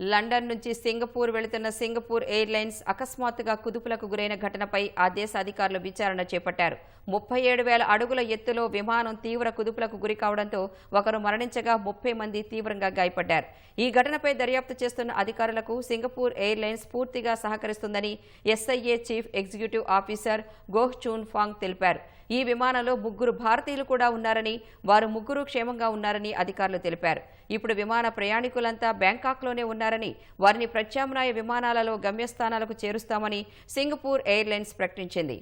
London నుంచి Singapore వెళుతున్న Singapore airlines అకస్మాత్తుగా కుదుపులకు గురైన ఘటనపై ఆ దేశ అధికారులు విచారణ చేపట్టారు. ముప్పై ఏడు వేల అడుగుల ఎత్తులో విమానం తీవ్ర కుదుపులకు గురి కావడంతో ఒకరు మరణించగా ముప్పై మంది తీవ్రంగా గాయపడ్డారు. ఈ ఘటనపై దర్యాప్తు చేస్తున్న అధికారులకు సింగపూర్ ఎయిర్లైన్స్ పూర్తిగా సహకరిస్తుందని SIA chief executive officer Goh Choon Phong తెలిపారు. ఈ విమానంలో ముగ్గురు భారతీయులు కూడా ఉన్నారని వారు ముగ్గురు క్షేమంగా ఉన్నారని అధికారులు తెలిపారు. ఇప్పుడు విమాన ప్రయాణికులంతా బ్యాంకాక్లోనే ఉన్నారని వారిని ప్రత్యామ్నాయ విమానాలలో గమ్యస్థానాలకు చేరుస్తామని సింగపూర్ ఎయిర్లైన్స్ ప్రకటించింది.